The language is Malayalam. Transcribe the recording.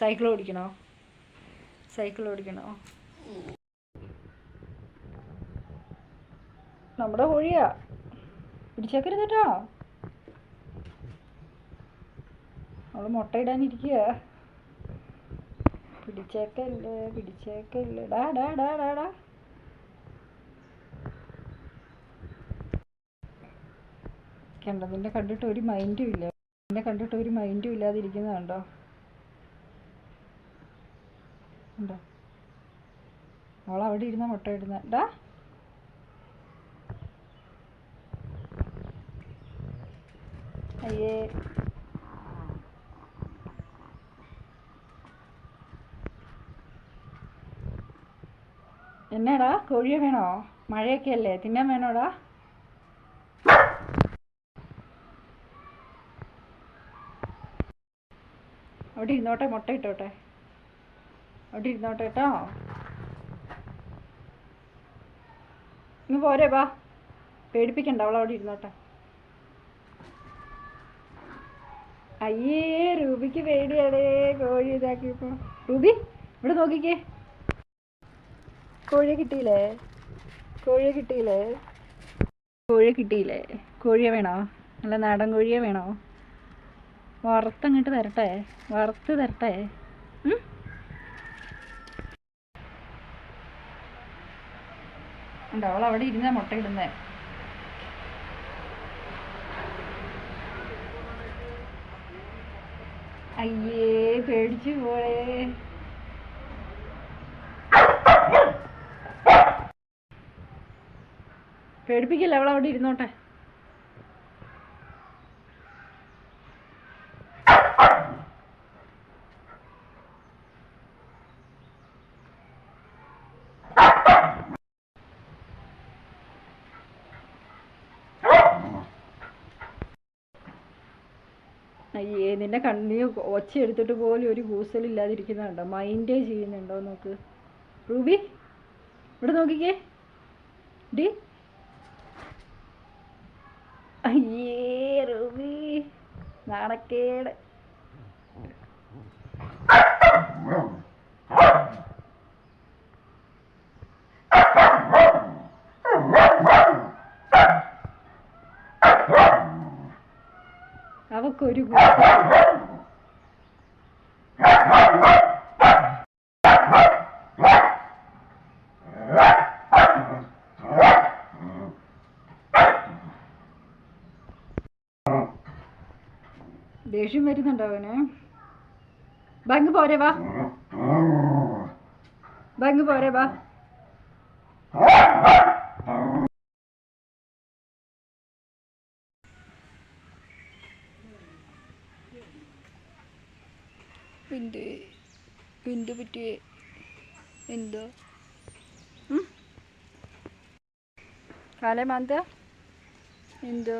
സൈക്കിൾ ഓടിക്കണോ? സൈക്കിൾ ഓടിക്കണോ? നമ്മുടെ കോഴിയാ. പിടിച്ചേക്കരുത് കേട്ടോ അവൾ മുട്ടയിടാനിരിക്കുക പിടിച്ചേക്കല്ലേ പിടിച്ചേക്കല്ലേ. ഡാ ഡാ ഡാ ഡാ ഡാ. കണ്ടോ കണ്ടിട്ട് ഒരു മൈൻഡും ഇല്ല. നിന്നെ കണ്ടിട്ട് ഒരു മൈൻഡും ഇല്ലാതിരിക്കുന്നത് കണ്ടോ ഉണ്ടോ? അവൾ അവിടെ ഇരുന്ന മുട്ട ഇടുന്ന. ഡാ. അയ്യേ. എന്നാടാ കോഴിയെ വേണോ? മഴയൊക്കെ അല്ലേ? തിന്നാൻ വേണോടാ അവിടെ ഇരുന്നോട്ടെ മുട്ട ഇട്ടോട്ടെ. അവിടെ ഇരുന്നോട്ടെ കേട്ടോ ഇങ്ങ് പോരെ വാ പേടിപ്പിക്കണ്ട അവൾ അവിടെ ഇരുന്നോട്ടെ. അയ്യേ റൂബിക്ക് പേടിയാടേ കോഴി ഇതാക്കിയപ്പോ. റൂബി ഇവിടെ നോക്കിക്കേ. കോഴിയെ കിട്ടിയില്ലേ? കോഴിയെ കിട്ടിയില്ലേ? കോഴിയെ കിട്ടിയില്ലേ? കോഴിയെ വേണോ? നല്ല നാടൻ കോഴിയെ വേണോ? വറുത്തങ്ങോട്ട് തരട്ടെ വറുത്ത് തരട്ടെ. ഉണ്ടോ അവൾ അവിടെ ഇരുന്ന മുട്ട ഇടുന്നേ. അയ്യേ പേടിച്ചു പോയേ. പേടിപ്പിക്കില്ല അവൾ അവിടെ ഇരുന്നോട്ടെ? അയ്യേ നിന്നെ കണ്ണീ ഒച്ച എടുത്തിട്ട് പോലും ഒരു കൂസലില്ലാതിരിക്കുന്നുണ്ടോ മൈൻഡേ ചെയ്യുന്നുണ്ടോ നോക്ക്. റൂബി ഇവിടെ നോക്കിക്കേ. ഡി. അയ്യേ റൂബി നാണക്കേട്. അവക്കൊരു ദേഷ്യം വരുന്നുണ്ടോ അവന്? ബാങ്ക് പോരെ വാ. ബാങ്ക് പോരെ വാ. എന്ത് വിൻഡ് പറ്റി എന്തോ? കാലേ മാന്ത. എന്തോ?